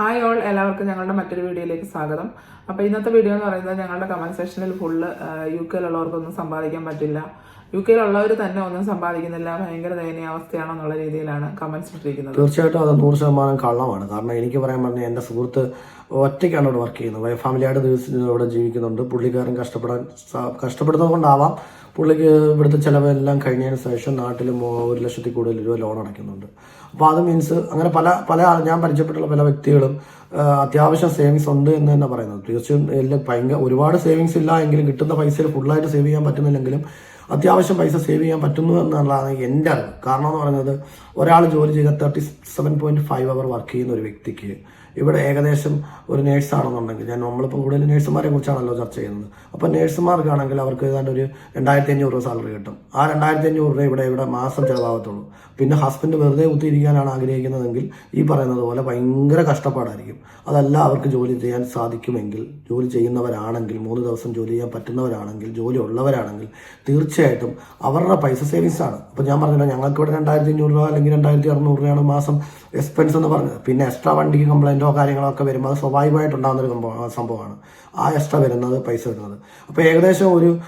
Hi all എല്ലാവർക്കും ഞങ്ങളുടെ മറ്റൊരു വീഡിയോയിലേക്ക് സ്വാഗതം. അപ്പോൾ ഇന്നത്തെ വീഡിയോ എന്ന് പറയുന്നത് ഞങ്ങളുടെ കമന്റ് സെക്ഷനിൽ ഫുള്ള് യു കെയിലുള്ളവർക്കൊന്നും സമ്പാദിക്കാൻ പറ്റില്ല. യു കെയിലുള്ളവർ തന്നെ ഒന്നും സമ്പാദിക്കുന്നില്ല. ഭയങ്കര ദയനീയാവസ്ഥയാണെന്നുള്ള രീതിയിലാണ് കമന്റ്സ് ഇട്ടിരിക്കുന്നത്. തീർച്ചയായിട്ടും അത് നൂറ് ശതമാനം കള്ളമാണ്. കാരണം എനിക്ക് പറയാൻ പറഞ്ഞാൽ എന്റെ സുഹൃത്ത് ഒറ്റയ്ക്കാണ് ഇവിടെ വർക്ക് ചെയ്യുന്നത്. ഫാമിലിയായിട്ട് ദിവസം ഇവിടെ ജീവിക്കുന്നുണ്ട്. പുള്ളിക്കാരൻ കഷ്ടപ്പെടാൻ കഷ്ടപ്പെടുന്നത് കൊണ്ടാവാം. പുള്ളിക്ക് ഇവിടുത്തെ ചിലവെല്ലാം കഴിഞ്ഞതിന് ശേഷം നാട്ടിൽ ഒരു ലക്ഷത്തിൽ കൂടുതൽ രൂപ ലോൺ അടയ്ക്കുന്നുണ്ട്. അപ്പോൾ അത് മീൻസ് അങ്ങനെ പല പല ഞാൻ പരിചയപ്പെട്ടുള്ള പല വ്യക്തികളും അത്യാവശ്യം സേവിങ്സ് ഉണ്ട് എന്ന് തന്നെ പറയുന്നത്. തീർച്ചയായും എല്ലാം ഭയങ്കര ഒരുപാട് സേവിങ്സ് ഇല്ല എങ്കിലും കിട്ടുന്ന പൈസയിൽ ഫുള്ളായിട്ട് സേവ് ചെയ്യാൻ പറ്റുന്നില്ലെങ്കിലും അത്യാവശ്യം പൈസ സേവ് ചെയ്യാൻ പറ്റുന്നു എന്നുള്ളതാണ് എന്റെ അറിവ്. കാരണം എന്ന് പറയുന്നത് ഒരാൾ ജോലി ചെയ്ത thirty seven point five hour work ചെയ്യുന്ന ഒരു വ്യക്തിക്ക് ഇവിടെ ഏകദേശം ഒരു നേഴ്സാണെന്നുണ്ടെങ്കിൽ ഞാൻ നമ്മളിപ്പോൾ കൂടുതൽ നേഴ്സുമാരെ കുറിച്ചാണല്ലോ ചർച്ച ചെയ്യുന്നത്. അപ്പോൾ നേഴ്സുമാർക്കാണെങ്കിൽ അവർക്ക് ഏതാണ്ട് ഒരു രണ്ടായിരത്തി അഞ്ഞൂറ് രൂപ സാലറി കിട്ടും. ആ രണ്ടായിരത്തി അഞ്ഞൂറ് രൂപ ഇവിടെ ഇവിടെ മാസം ചിലവാകത്തുള്ളൂ. പിന്നെ ഹസ്ബൻഡ് വെറുതെ കുത്തിയിരിക്കാനാണ് ആഗ്രഹിക്കുന്നതെങ്കിൽ ഈ പറയുന്നത് പോലെ ഭയങ്കര കഷ്ടപ്പാടായിരിക്കും. അതല്ല അവർക്ക് ജോലി ചെയ്യാൻ സാധിക്കുമെങ്കിൽ ജോലി ചെയ്യുന്നവരാണെങ്കിൽ മൂന്ന് ദിവസം ജോലി ചെയ്യാൻ പറ്റുന്നവരാണെങ്കിൽ ജോലി ഉള്ളവരാണെങ്കിൽ തീർച്ചയായിട്ടും അവരുടെ പൈസ സേവിങ്സ് ആണ്. അപ്പോൾ ഞാൻ പറഞ്ഞല്ലോ ഞങ്ങൾക്ക് ഇവിടെ രണ്ടായിരത്തി അഞ്ഞൂറ് രൂപ അല്ലെങ്കിൽ രണ്ടായിരത്തി അറുന്നൂറ് രൂപയാണ് മാസം എക്സ്പെൻസ് എന്ന് പറഞ്ഞത്. പിന്നെ എക്സ്ട്രാ വണ്ടിക്ക് കംപ്ലൈന്റോ കാര്യങ്ങളോ ഒക്കെ വരുമ്പോൾ അത് സ്വാഭാവികമായിട്ടുണ്ടാകുന്ന ഒരു സംഭവം സംഭവമാണ്. ആ എക്സ്ട്രാ വരുന്നത് പൈസ വരുന്നത്. അപ്പോൾ ഏകദേശം ഒരു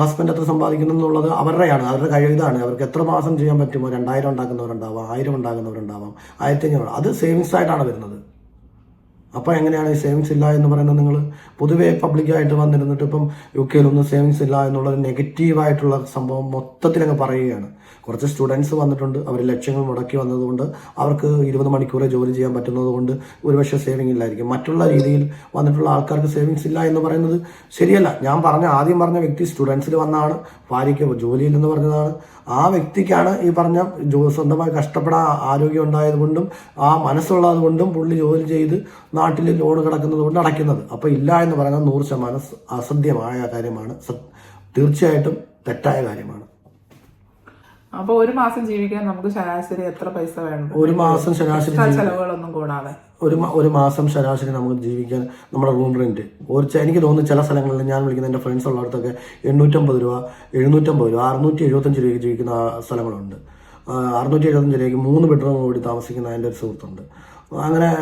ഹസ്ബൻഡ് എത്ര സമ്പാദിക്കുന്നു എന്നുള്ളത് അവരുടെയാണ് അവരുടെ കഴിവിതാണ് അവർക്ക് എത്ര മാസം ചെയ്യാൻ പറ്റുമോ? രണ്ടായിരം ഉണ്ടാക്കുന്നവരുണ്ടാവാം ആയിരം ഉണ്ടാക്കുന്നവരുണ്ടാവാം ആയിരത്തി അഞ്ഞൂറ് അത് സേവിങ്സ് ആയിട്ടാണ് വരുന്നത്. അപ്പോൾ എങ്ങനെയാണ് ഈ സേവിങ്സ് ഇല്ല എന്ന് പറയുന്നത്? നിങ്ങൾ പൊതുവേ പബ്ലിക്കായിട്ട് വന്നിരുന്നിട്ട് ഇപ്പം യു കെയിലൊന്നും സേവിങ്സ് ഇല്ല എന്നുള്ള നെഗറ്റീവായിട്ടുള്ള സംഭവം മൊത്തത്തിൽ അങ്ങ് പറയുകയാണ്. കുറച്ച് സ്റ്റുഡൻസ് വന്നിട്ടുണ്ട്. അവർ ലക്ഷ്യങ്ങൾ മുടക്കി വന്നതുകൊണ്ട് അവർക്ക് ഇരുപത് മണിക്കൂറേ ജോലി ചെയ്യാൻ പറ്റുന്നതുകൊണ്ട് ഒരുപക്ഷെ സേവിങ് ഇല്ലായിരിക്കും. മറ്റുള്ള രീതിയിൽ വന്നിട്ടുള്ള ആൾക്കാർക്ക് സേവിങ്സ് ഇല്ല എന്ന് പറയുന്നത് ശരിയല്ല. ഞാൻ പറഞ്ഞ ആദ്യം പറഞ്ഞ വ്യക്തി സ്റ്റുഡൻസിൽ വന്നാണ് ഭാര്യയ്ക്ക് എന്ന് പറഞ്ഞതാണ്. ആ വ്യക്തിക്കാണ് ഈ പറഞ്ഞ സ്വന്തമായി കഷ്ടപ്പെടാൻ ആരോഗ്യം ഉണ്ടായതുകൊണ്ടും ആ മനസ്സുള്ളതുകൊണ്ടും പുള്ളി ജോലി ചെയ്ത് നാട്ടിൽ ലോൺ കിടക്കുന്നത് കൊണ്ട് അടയ്ക്കുന്നത്. അപ്പോൾ ഇല്ല എന്ന് പറയുന്നത് നൂറ് ശതമാനം അസത്യമായ കാര്യമാണ്. തീർച്ചയായിട്ടും തെറ്റായ കാര്യമാണ്. അപ്പോൾ ഒരു മാസം ജീവിക്കാൻ നമുക്ക് ശരാശരി എത്ര പൈസ വേണം? ഒരു മാസം ശരാശരി ചിലവുകളൊന്നും കൂടാതെ. ഒരു ഒരു മാസം ശരാശരി നമുക്ക് ജീവിക്കാൻ നമ്മുടെ റൂം റെന്റ് ഒരു എനിക്ക് തോന്നുന്നു ചില സ്ഥലങ്ങളിൽ ഞാൻ വിളിക്കുന്ന എന്റെ ഫ്രണ്ട്സ് ഉള്ളിടത്തൊക്കെ എണ്ണൂറ്റമ്പത് രൂപ എഴുന്നൂറ്റമ്പത് രൂപ അറുന്നൂറ്റി എഴുപത്തഞ്ച് രൂപയ്ക്ക് ജീവിക്കുന്ന സ്ഥലങ്ങളുണ്ട്. അറുന്നൂറ്റി എഴുപത്തഞ്ച് രൂപയ്ക്ക് മൂന്ന് ബെഡ്റൂം കൂടി താമസിക്കുന്ന എന്റെ ഒരു സുഹൃത്തുണ്ട്. അങ്ങനെ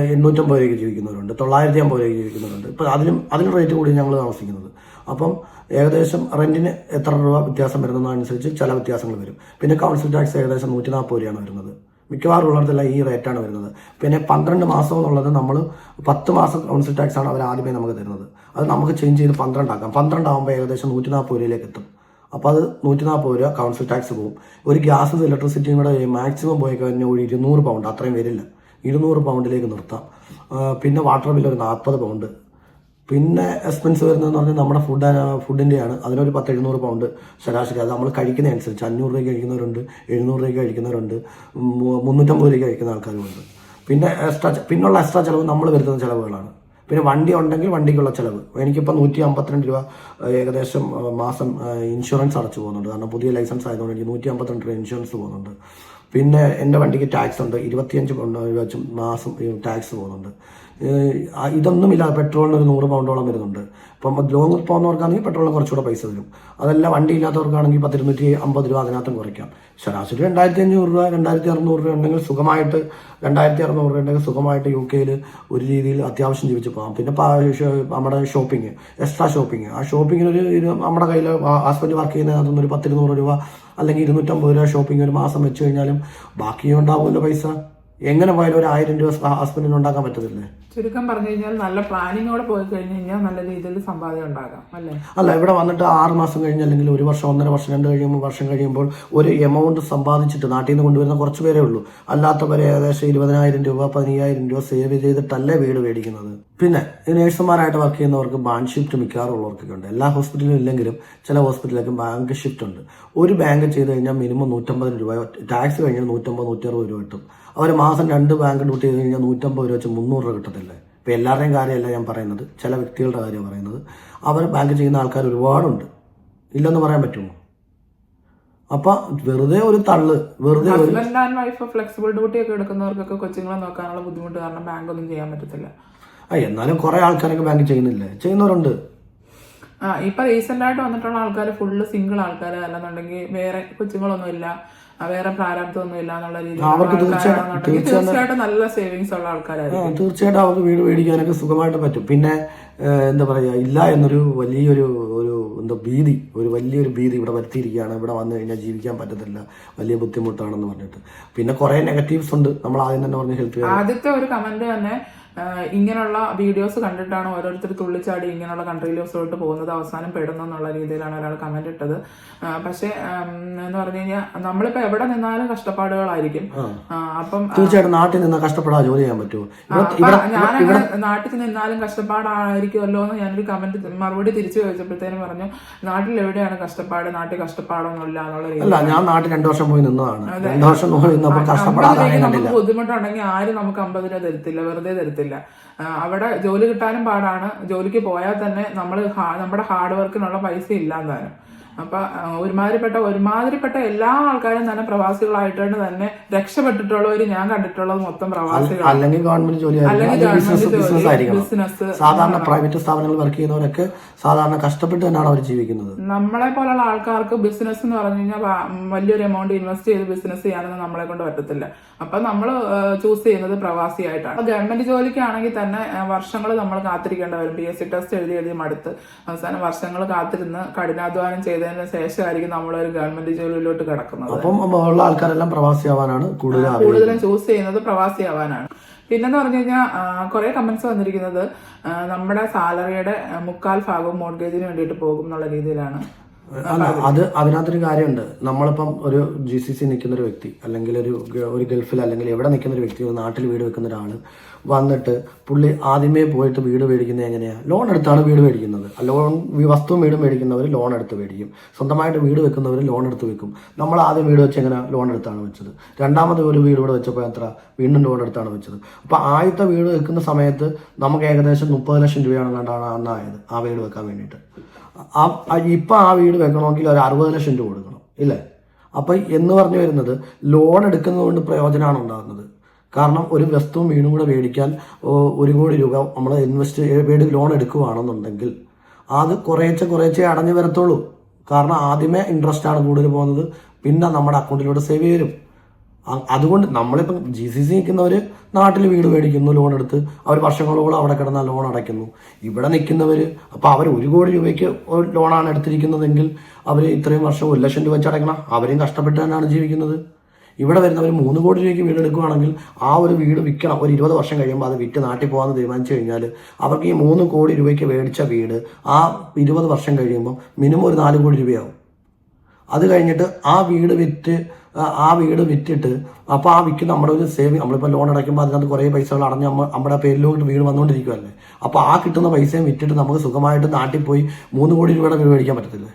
എണ്ണൂറ്റമ്പത് രൂപയ്ക്ക് ജീവിക്കുന്നവരുണ്ട്. തൊള്ളായിരത്തി അമ്പത് രൂപയ്ക്ക് ജീവിക്കുന്നവരുണ്ട്. ഇപ്പം അതിനും അതിന് റേറ്റ് കൂടി ഞങ്ങൾ താമസിക്കുന്നത്. അപ്പം ഏകദേശം റെന്റിന് എത്ര രൂപ വ്യത്യാസം വരുന്നതനുസരിച്ച് ചില വ്യത്യാസങ്ങൾ വരും. പിന്നെ കൗൺസിൽ ടാക്സ് ഏകദേശം നൂറ്റി നാൽപ്പത് രൂപയാണ് വരുന്നത്. മിക്കവാറും ഉള്ളിടത്തെല്ലാം ഈ റേറ്റാണ് വരുന്നത്. പിന്നെ പന്ത്രണ്ട് മാസം എന്നുള്ളത് നമ്മൾ പത്ത് മാസം കൗൺസിൽ ടാക്സ് ആണ് അവർ ആദ്യമേ നമുക്ക് തരുന്നത്. അത് നമുക്ക് ചേഞ്ച് ചെയ്ത് പന്ത്രണ്ടാക്കാം. പന്ത്രണ്ടാകുമ്പോൾ ഏകദേശം നൂറ്റി നാൽപ്പത് രൂപയിലേക്ക് എത്തും. അപ്പോൾ അത് നൂറ്റി നാൽപ്പത് രൂപ കൗൺസിൽ ടാക്സ് പോകും. ഒരു ഗ്യാസും ഇലക്ട്രിസിറ്റിയും കൂടെ മാക്സിമം പോയി കഴിഞ്ഞാൽ ഒരു ഇരുന്നൂറ് പൗണ്ട് അത്രയും വരില്ല. ഇരുന്നൂറ് പൗണ്ടിലേക്ക് നിർത്താം. പിന്നെ വാട്ടർ ബില്ല് ഒരു നാൽപ്പത് പൗണ്ട് പിന്നെ എക്സ്പെൻസ് വരുന്നതെന്ന് പറഞ്ഞാൽ നമ്മുടെ ഫുഡ് ഫുഡിന്റെയാണ് അതിനൊരു പത്ത് എഴുന്നൂറ് പൗണ്ട് ശരാശരി. അത് നമ്മൾ കഴിക്കുന്ന അനുസരിച്ച് അഞ്ഞൂറ് രൂപയ്ക്ക് കഴിക്കുന്നവരുണ്ട് എഴുന്നൂറ് രൂപയ്ക്ക് കഴിക്കുന്നവരുണ്ട് മുന്നൂറ്റമ്പത് രൂപയ്ക്ക് കഴിക്കുന്ന ആൾക്കാരുമുണ്ട്. പിന്നെ എക്സ്ട്രാ പിന്നുള്ള എക്സ്ട്രാ ചിലവ് നമ്മൾ വരുത്തുന്ന ചിലവുകളാണ്. പിന്നെ വണ്ടി ഉണ്ടെങ്കിൽ വണ്ടിക്കുള്ള ചിലവ്. എനിക്കിപ്പോൾ നൂറ്റി അമ്പത്തിരണ്ട് രൂപ ഏകദേശം മാസം ഇൻഷുറൻസ് അടച്ചു പോകുന്നുണ്ട്. കാരണം പുതിയ ലൈസൻസ് ആയതുകൊണ്ട് എനിക്ക് നൂറ്റി അമ്പത്തിരണ്ട് രൂപ ഇൻഷുറൻസ് പോകുന്നുണ്ട്. പിന്നെ എന്റെ വണ്ടിക്ക് ടാക്സ് ഉണ്ട്. ഇരുപത്തിയഞ്ച് പൗണ്ട് വെച്ച് മാസം ടാക്സ് പോകുന്നുണ്ട്. ഇതൊന്നുമില്ല പെട്രോളിന് ഒരു നൂറ് പൗണ്ടോളം വരുന്നുണ്ട്. ഇപ്പം ലോങ് പോകുന്നവർക്കാണെങ്കിൽ പെട്രോളിന് കുറച്ചുകൂടെ പൈസ തരും അതല്ല വണ്ടി ഇല്ലാത്തവർക്കാണെങ്കിൽ പത്തിരുന്നൂറ്റി അമ്പത് രൂപ അതിനകത്തും കുറയ്ക്കാം. ശരാശരി രണ്ടായിരത്തി അഞ്ഞൂറ് രൂപ രണ്ടായിരത്തി അറുന്നൂറ് രൂപ ഉണ്ടെങ്കിൽ സുഖമായിട്ട് രണ്ടായിരത്തി അറുന്നൂറ് രൂപ ഉണ്ടെങ്കിൽ സുഖമായിട്ട് യു കെയിൽ ഒരു രീതിയിൽ അത്യാവശ്യം ജീവിച്ച് പോകാം. പിന്നെ നമ്മുടെ ഷോപ്പിംഗ് എക്സ്ട്രാ ഷോപ്പിംഗ് ആ ഷോപ്പിങ്ങിന് ഒരു ഒരു നമ്മുടെ കയ്യിൽ ഹസ്ബൻഡ് വർക്ക് ചെയ്യുന്നതിനകത്തുനിന്ന് ഒരു പത്തിരുന്നൂറ് രൂപ അല്ലെങ്കിൽ ഇരുന്നൂറ്റമ്പത് രൂപ ഷോപ്പിംഗ് ഒരു മാസം വെച്ച് കഴിഞ്ഞാലും ബാക്കി ഉണ്ടാവുമല്ലോ പൈസ. എങ്ങനെ പോയാലും ഒരു ആയിരം രൂപ ഹസ്ബൻഡിന് ഉണ്ടാക്കാൻ പറ്റത്തില്ലേ? ചുരുക്കം പറഞ്ഞു കഴിഞ്ഞാൽ നല്ല പ്ലാനിങ്ങോടെ പോയി കഴിഞ്ഞു കഴിഞ്ഞാൽ നല്ല രീതിയിൽ സമ്പാദ്യം ഉണ്ടാകാം അല്ലേ? അല്ല ഇവിടെ വന്നിട്ട് ആറ് മാസം കഴിഞ്ഞ് അല്ലെങ്കിൽ ഒരു വർഷം ഒന്നര വർഷം രണ്ട് കഴിയുമ്പോൾ വർഷം കഴിയുമ്പോൾ ഒരു എമൗണ്ട് സമ്പാദിച്ചിട്ട് നാട്ടിൽ നിന്ന് കൊണ്ടുവരുന്ന കുറച്ച് പേരേ ഉള്ളൂ. അല്ലാത്തവരെ ഏകദേശം ഇരുപതിനായിരം രൂപ പതിനയ്യായിരം രൂപ സേവ് ചെയ്തിട്ടല്ലേ വീട് മേടിക്കുന്നത്. പിന്നെ നേഴ്സുമാരായിട്ട് വർക്ക് ചെയ്യുന്നവർക്ക് ബാങ്ക് ഷിഫ്റ്റ് മിക്കവാറും ഉള്ളവർക്കൊക്കെ ഉണ്ട്. എല്ലാ ഹോസ്പിറ്റലിലും ഇല്ലെങ്കിലും ചില ഹോസ്പിറ്റലിലൊക്കെ ബാങ്ക് ഷിഫ്റ്റ് ഉണ്ട്. ഒരു ബാങ്ക് ചെയ്ത് കഴിഞ്ഞാൽ മിനിമം നൂറ്റമ്പത് രൂപ ടാക്സ് കഴിഞ്ഞാൽ നൂറ്റമ്പത് നൂറ്ററുപത് രൂപ കിട്ടും. അവർ മാസം രണ്ട് ബാങ്ക് ഡ്യൂട്ടി ചെയ്ത് കഴിഞ്ഞാൽ നൂറ്റമ്പത് രൂപ വെച്ച് മുന്നൂറ് രൂപ കിട്ടത്തില്ലേ? ഇപ്പം എല്ലാവരുടെയും കാര്യമല്ല ഞാൻ പറയുന്നത്. ചില വ്യക്തികളുടെ കാര്യമാണ് പറയുന്നത്. അവർ ബാങ്ക് ചെയ്യുന്ന ആൾക്കാർ ഒരുപാടുണ്ട്. ഇല്ലെന്ന് പറയാൻ പറ്റുമോ? അപ്പം വെറുതെ ഒരു തള്ള് വെറുതെ husband and wife flexible duty ഒക്കെ എടുക്കുന്നവർക്കൊക്കെ കൊച്ചുങ്ങളെ നോക്കാനുള്ള ബുദ്ധിമുട്ട് കാരണം ബാങ്ക് ഒന്നും ചെയ്യാൻ പറ്റത്തില്ല. ആ എന്നാലും കുറെ ആൾക്കാരൊക്കെ ബാങ്ക് ചെയ്യുന്നില്ലേ? ചെയ്യുന്നവരുണ്ട്. ആ ഇപ്പൊ റീസെന്റ് ആയിട്ട് വന്നിട്ടുള്ള ആൾക്കാർ ഫുള്ള് സിംഗിൾ ആൾക്കാർ അല്ലെന്നുണ്ടെങ്കിൽ വേറെ കൊച്ചുങ്ങളൊന്നും ഇല്ല വേറെ പ്രാരാബ്ദമൊന്നും ഇല്ല എന്നുള്ള രീതിയിൽ തീർച്ചയായിട്ടും- നല്ല സേവിങ്സ് ഉള്ള ആൾക്കാരായിരിക്കും. തീർച്ചയായിട്ടും അവർക്ക് വീട് മേടിക്കാനൊക്കെ സുഖമായിട്ട് പറ്റും. പിന്നെ എന്താ പറയുക ഇല്ല എന്നൊരു വലിയൊരു ഒരു എന്താ ഭീതി ഒരു വലിയൊരു ഭീതി ഇവിടെ വരുത്തിയിരിക്കുകയാണ്. ഇവിടെ വന്നു കഴിഞ്ഞാൽ ജീവിക്കാൻ പറ്റത്തില്ല. വലിയ ബുദ്ധിമുട്ടാണെന്ന് പറഞ്ഞിട്ട്. പിന്നെ കുറേ നെഗറ്റീവ്സ് ഉണ്ട്. നമ്മൾ ആദ്യം തന്നെ പറഞ്ഞ ഹെൽത്ത് ആദ്യത്തെ ഒരു കമന്റ് തന്നെ ഇങ്ങനെയുള്ള വീഡിയോസ് കണ്ടിട്ടാണ് ഓരോരുത്തർ തുള്ളിച്ചാടി ഇങ്ങനെയുള്ള കൺട്രിയിലോസിലോട്ട് പോകുന്നത്. അവസാനം പെടുന്നു എന്നുള്ള രീതിയിലാണ് ഒരാൾ കമന്റ് ഇട്ടത്. പക്ഷേ എന്ന് പറഞ്ഞു കഴിഞ്ഞാൽ നമ്മളിപ്പോ എവിടെ നിന്നാലും കഷ്ടപ്പാടുകളായിരിക്കും. അപ്പം തീർച്ചയായിട്ടും നാട്ടിൽ നിന്ന് കഷ്ടപ്പെടാൻ ജോലി ചെയ്യാൻ പറ്റുമോ? ഞാൻ നാട്ടിൽ നിന്നാലും കഷ്ടപ്പാടായിരിക്കുമല്ലോ എന്ന് ഞാനൊരു കമന്റ് മറുപടി തിരിച്ചു ചോദിച്ചപ്പോഴത്തേനും പറഞ്ഞു നാട്ടിൽ എവിടെയാണ് കഷ്ടപ്പാട്? നാട്ടിൽ കഷ്ടപ്പാടൊന്നും ഇല്ല എന്നുള്ള രീതി അല്ല ഞാൻ നാട്ടിൽ രണ്ടു വർഷം പോയി നിന്നതാണ്. രണ്ടു വർഷം പോയി നിന്നപ്പോൾ കഷ്ടപ്പെടാതെ ബുദ്ധിമുട്ടുണ്ടെങ്കിൽ ആരും നമുക്ക് അമ്പത് രൂപ തരത്തില്ല. വെറുതെ തരത്തില്ല. ആ, അവിടെ ജോലി കിട്ടാനും പാടാണ്. ജോലിക്ക് പോയാൽ തന്നെ നമ്മൾ നമ്മുടെ ഹാർഡ് വർക്കിനുള്ള പൈസ ഇല്ലാതാനും അപ്പൊ ഒരുമാതിരിപ്പെട്ട ഒരുമാതിരിപ്പെട്ട എല്ലാ ആൾക്കാരും തന്നെ പ്രവാസികളായിട്ടാണ് തന്നെ രക്ഷപ്പെട്ടിട്ടുള്ളവർ ഞാൻ കണ്ടിട്ടുള്ളത് മൊത്തം പ്രവാസികൾ അല്ലെങ്കിൽ ഗവൺമെന്റ് ജോലി അല്ലെങ്കിൽ ബിസിനസ് ആയിരിക്കണം. സാധാരണ പ്രൈവറ്റ് സ്ഥാപനങ്ങളിൽ വർക്ക് ചെയ്യുന്നവരൊക്കെ സാധാരണ കഷ്ടപ്പെട്ട് തന്നെയാണ് അവർ ജീവിക്കുന്നത്. നമ്മളെ പോലുള്ള ആൾക്കാർക്ക് ബിസിനസ് എന്ന് പറഞ്ഞു കഴിഞ്ഞാൽ വലിയൊരു എമൗണ്ട് ഇൻവെസ്റ്റ് ചെയ്ത് ബിസിനസ് ചെയ്യാനൊന്നും നമ്മളെ കൊണ്ട് പറ്റത്തില്ല. അപ്പൊ നമ്മൾ ചൂസ് ചെയ്യുന്നത് പ്രവാസിയായിട്ടാണ്. ഗവൺമെന്റ് ജോലിക്കാണെങ്കിൽ തന്നെ വർഷങ്ങൾ നമ്മൾ കാത്തിരിക്കേണ്ട വരും. പി എസ് സി ടെസ്റ്റ് എഴുതി എഴുതി മടുത്ത് അവസാനം വർഷങ്ങൾ കാത്തിരുന്ന് കഠിനാധ്വാനം ചെയ്തതിന് ശേഷമായിരിക്കും നമ്മളൊരു ഗവൺമെന്റ് ജോലിയിലോട്ട് കിടക്കുന്നത്. അപ്പം ഉള്ള ആൾക്കാരെല്ലാം പ്രവാസിയാവാനാണ് കൂടുതലും ചൂസ് ചെയ്യുന്നത് പ്രവാസിയാവാനാണ്. പിന്നെന്ന് പറഞ്ഞു കഴിഞ്ഞാൽ കുറെ കമന്റ്സ് വന്നിരിക്കുന്നത് നമ്മുടെ സാലറിയുടെ മുക്കാൽ ഭാഗവും മോർഗേജിന് വേണ്ടിയിട്ട് പോകും എന്നുള്ള രീതിയിലാണ്. അല്ല അത് അതിനകത്തൊരു കാര്യമുണ്ട്. നമ്മളിപ്പം ഒരു ജി സി സി നിൽക്കുന്ന ഒരു വ്യക്തി അല്ലെങ്കിൽ ഒരു ഒരു ഗൾഫിൽ അല്ലെങ്കിൽ എവിടെ നിൽക്കുന്ന ഒരു വ്യക്തി ഒരു നാട്ടിൽ വീട് വെക്കുന്ന ഒരാൾ വന്നിട്ട് പുള്ളി ആദ്യമേ പോയിട്ട് വീട് മേടിക്കുന്നത് എങ്ങനെയാണ് ലോൺ എടുത്താണ് വീട് മേടിക്കുന്നത്. ലോൺ വസ്തുവും വീട് മേടിക്കുന്നവർ ലോൺ എടുത്ത് മേടിക്കും. സ്വന്തമായിട്ട് വീട് വെക്കുന്നവർ ലോൺ എടുത്ത് വെക്കും. നമ്മൾ ആദ്യം വീട് വെച്ച് എങ്ങനെ ലോൺ എടുത്താണ് വെച്ചത്? രണ്ടാമത് ഒരു വീട് ഇവിടെ വെച്ചപ്പോൾ എത്ര? വീണ്ടും ലോൺ എടുത്താണ് വെച്ചത്. അപ്പോൾ ആദ്യത്തെ വീട് വെക്കുന്ന സമയത്ത് നമുക്ക് ഏകദേശം മുപ്പത് ലക്ഷം രൂപയാണ് കണ്ടാണ് അന്നായത് ആ വീട് വെക്കാൻ വേണ്ടിയിട്ട്. ഇപ്പൊ ആ വീട് വെക്കണമെങ്കിൽ ഒരു അറുപത് ലക്ഷം രൂപ കൊടുക്കണം ഇല്ലേ? അപ്പം എന്ന് പറഞ്ഞു വരുന്നത് ലോൺ എടുക്കുന്നത് കൊണ്ട് പ്രയോജനമാണ് ഉണ്ടാകുന്നത്. കാരണം ഒരു വസ്തുവും വീടും കൂടെ മേടിക്കാൻ ഒരു കോടി രൂപ നമ്മൾ ഇൻവെസ്റ്റ് വീട് ലോൺ എടുക്കുകയാണെന്നുണ്ടെങ്കിൽ അത് കുറേച്ചെ കുറേച്ചെ അടഞ്ഞു വരത്തുള്ളൂ. കാരണം ആദ്യമേ ഇൻട്രസ്റ്റ് ആണ് കൂടുതൽ പോകുന്നത്. പിന്നെ നമ്മുടെ അക്കൗണ്ടിലൂടെ സേവ് ചെയ്യും അതുകൊണ്ട് നമ്മളിപ്പം ജി സി സി നിൽക്കുന്നവർ നാട്ടിൽ വീട് മേടിക്കുന്നു ലോൺ എടുത്ത്. അവർ വർഷങ്ങളോളം അവിടെ കിടന്ന ലോൺ അടയ്ക്കുന്നു. ഇവിടെ നിൽക്കുന്നവർ അപ്പോൾ അവർ ഒരു കോടി രൂപയ്ക്ക് ഒരു ലോണാണ് എടുത്തിരിക്കുന്നതെങ്കിൽ അവർ ഇത്രയും വർഷം ഒരു ലക്ഷം രൂപ വെച്ച് അടയ്ക്കണം. അവരും കഷ്ടപ്പെട്ട് തന്നെയാണ് ജീവിക്കുന്നത്. ഇവിടെ വരുന്നവർ മൂന്ന് കോടി രൂപയ്ക്ക് വീട് എടുക്കുകയാണെങ്കിൽ ആ ഒരു വീട് വിൽക്കണം. ഒരു ഇരുപത് വർഷം കഴിയുമ്പോൾ അത് വിറ്റ് നാട്ടിൽ പോകാമെന്ന് തീരുമാനിച്ചു കഴിഞ്ഞാൽ അവർക്ക് ഈ മൂന്ന് കോടി രൂപയ്ക്ക് മേടിച്ച വീട് ആ ഇരുപത് വർഷം കഴിയുമ്പോൾ മിനിമം ഒരു നാല് കോടി രൂപയാവും. അത് കഴിഞ്ഞിട്ട് ആ വീട് വിറ്റ് ആ- വീട് വിറ്റിട്ട് അപ്പോൾ ആ വിൽക്കുന്ന നമ്മുടെ ഒരു സേവിങ് നമ്മളിപ്പോൾ ലോൺ അടയ്ക്കുമ്പോൾ അതിനകത്ത് കുറേ പൈസകൾ അടഞ്ഞ് നമ്മൾ നമ്മുടെ പേരിലോട്ട് വീട് വന്നുകൊണ്ടിരിക്കുമല്ലേ അപ്പോൾ ആ കിട്ടുന്ന പൈസയും വിറ്റിട്ട് നമുക്ക് സുഖമായിട്ട് നാട്ടിൽ പോയി മൂന്ന് കോടി രൂപയുടെ വീട് മേടിക്കാൻ പറ്റത്തില്ലേ?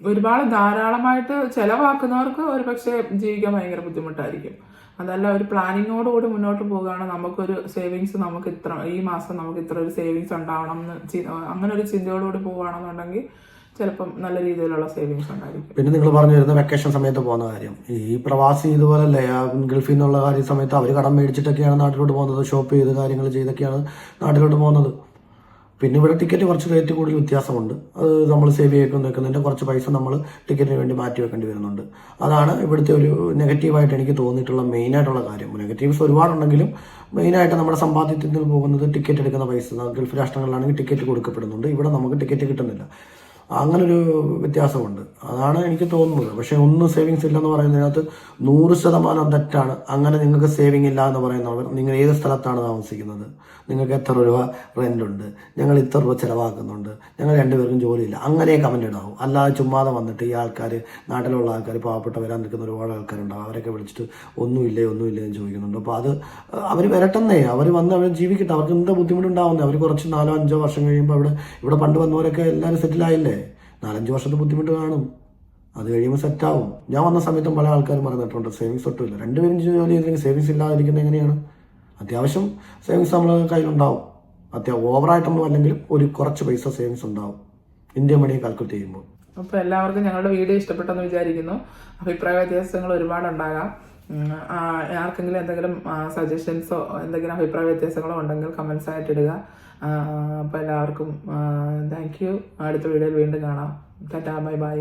ഒരുപാട് ധാരാളമായിട്ട് ചിലവാക്കുന്നവർക്ക് ഒരു പക്ഷേ ജീവിക്കാൻ ഭയങ്കര ബുദ്ധിമുട്ടായിരിക്കും. അതല്ല ഒരു പ്ലാനിങ്ങോടുകൂടി മുന്നോട്ട് പോകുകയാണ് നമുക്കൊരു സേവിങ്സ് നമുക്ക് ഇത്ര ഈ മാസം നമുക്ക് ഇത്ര ഒരു സേവിങ്സ് ഉണ്ടാവണം എന്ന് അങ്ങനെ ഒരു ചിന്തയോടുകൂടി പോവുകയാണെന്നുണ്ടെങ്കിൽ ചിലപ്പം നല്ല രീതിയിലുള്ള സേവിങ്സ് ഉണ്ടായിരിക്കും. പിന്നെ നിങ്ങൾ പറഞ്ഞു വരുന്ന വെക്കേഷൻ സമയത്ത് പോകുന്ന കാര്യം. ഈ പ്രവാസി ഇതുപോലല്ലേ ഗൾഫിൽ നിന്നുള്ള കാര്യ സമയത്ത് അവർ കടം മേടിച്ചിട്ടൊക്കെയാണ് നാട്ടിലോട്ട് പോകുന്നത് ഷോപ്പ് ചെയ്ത് കാര്യങ്ങൾ ചെയ്തൊക്കെയാണ് നാട്ടിലോട്ട് പോകുന്നത്. പിന്നെ ഇവിടെ ടിക്കറ്റ് കുറച്ച് റേറ്റ് കൂടുതൽ വ്യത്യാസമുണ്ട്. അത് നമ്മൾ സേവ് ചെയ്ത് നിൽക്കുന്നതിന്റെ കുറച്ച് പൈസ നമ്മൾ ടിക്കറ്റിന് വേണ്ടി മാറ്റി വെക്കേണ്ടി വരുന്നുണ്ട്. അതാണ് ഇവിടുത്തെ ഒരു നെഗറ്റീവായിട്ട് എനിക്ക് തോന്നിയിട്ടുള്ള മെയിനായിട്ടുള്ള കാര്യം. നെഗറ്റീവ്സ് ഒരുപാടുണ്ടെങ്കിലും മെയിനായിട്ട് നമ്മുടെ സമ്പാദ്യത്തിൽ നിന്ന് പോകുന്നത് ടിക്കറ്റ് എടുക്കുന്ന പൈസ ഗൾഫ് രാഷ്ട്രങ്ങളിലാണെങ്കിൽ ടിക്കറ്റ് കൊടുക്കപ്പെടുന്നുണ്ട്. ഇവിടെ നമുക്ക് ടിക്കറ്റ് കിട്ടുന്നില്ല. അങ്ങനൊരു വ്യത്യാസമുണ്ട്. അതാണ് എനിക്ക് തോന്നുന്നത്. പക്ഷേ ഒന്നും സേവിങ്സ് ഇല്ലെന്ന് പറയുന്നതിനകത്ത് നൂറ് ശതമാനം തെറ്റാണ്. അങ്ങനെ നിങ്ങൾക്ക് സേവിങ് ഇല്ല എന്ന് പറയുന്നവർ നിങ്ങൾ ഏത് സ്ഥലത്താണ് താമസിക്കുന്നത്? നിങ്ങൾക്ക് എത്ര രൂപ റെന്റ് ഉണ്ട്? ഞങ്ങൾ ഇത്ര രൂപ ചിലവാക്കുന്നുണ്ട്. ഞങ്ങൾ രണ്ടുപേർക്കും ജോലിയില്ല. അങ്ങനെ കമന്റ് ഇടാവും. അല്ലാതെ ചുമ്മാതെ വന്നിട്ട് ഈ ആൾക്കാർ നാട്ടിലുള്ള ആൾക്കാർ പാവപ്പെട്ട വരാൻ നിൽക്കുന്ന ഒരുപാട് ആൾക്കാരുണ്ടാവും. അവരൊക്കെ വിളിച്ചിട്ട് ഒന്നുമില്ലേ ഒന്നുമില്ലേ എന്ന് ചോദിക്കുന്നുണ്ട്. അപ്പോൾ അത് അവർ വരട്ടെന്നേ. അവർ വന്ന് അവർ ജീവിക്കട്ടെ. അവർക്ക് എന്താ ബുദ്ധിമുട്ടുണ്ടാവുന്നത് അവർ കുറച്ച് നാലോ അഞ്ചോ വർഷം കഴിയുമ്പോൾ അവിടെ ഇവിടെ പണ്ട് വന്നവരൊക്കെ എല്ലാവരും സെറ്റിലായില്ലേ നാലഞ്ച് വർഷത്തെ ബുദ്ധിമുട്ട് കാണും. അത് കഴിയുമ്പോൾ സെറ്റാവും ഞാൻ വന്ന സമയത്തും പല ആൾക്കാരും പറഞ്ഞിട്ടുണ്ട് സേവിങ്സ് ഒട്ടുമില്ല. രണ്ടുപേരും ജോലി ചെയ്തില്ലെങ്കിൽ സേവിങ്സ് ഇല്ലാതിരിക്കുന്നത് എങ്ങനെയാണ്? അത്യാവശ്യം സേവിങ്സ് നമ്മൾ കയ്യിലുണ്ടാവും. അത്യാവശ്യം ഓവറായിട്ടൊന്നും അല്ലെങ്കിൽ ഒരു കുറച്ച് പൈസ സേവിങ്സ് ഉണ്ടാവും. ഇന്ത്യ മണി കാൽക്കുലേറ്റ് ചെയ്യുമ്പോൾ. അപ്പോൾ എല്ലാവർക്കും ഞങ്ങളുടെ വീഡിയോ ഇഷ്ടപ്പെട്ടെന്ന് വിചാരിക്കുന്നു. അഭിപ്രായ വ്യത്യാസങ്ങൾ ഒരുപാടുണ്ടാകാം. ഉണ്ടാകാം ആർക്കെങ്കിലും എന്തെങ്കിലും സജഷൻസോ എന്തെങ്കിലും അഭിപ്രായ വ്യത്യാസങ്ങളോ ഉണ്ടെങ്കിൽ കമൻസ് ആയിട്ട് ഇടുക. അപ്പോൾ എല്ലാവർക്കും താങ്ക് യു അടുത്ത വീഡിയോയിൽ വീണ്ടും കാണാം. Tata bye bye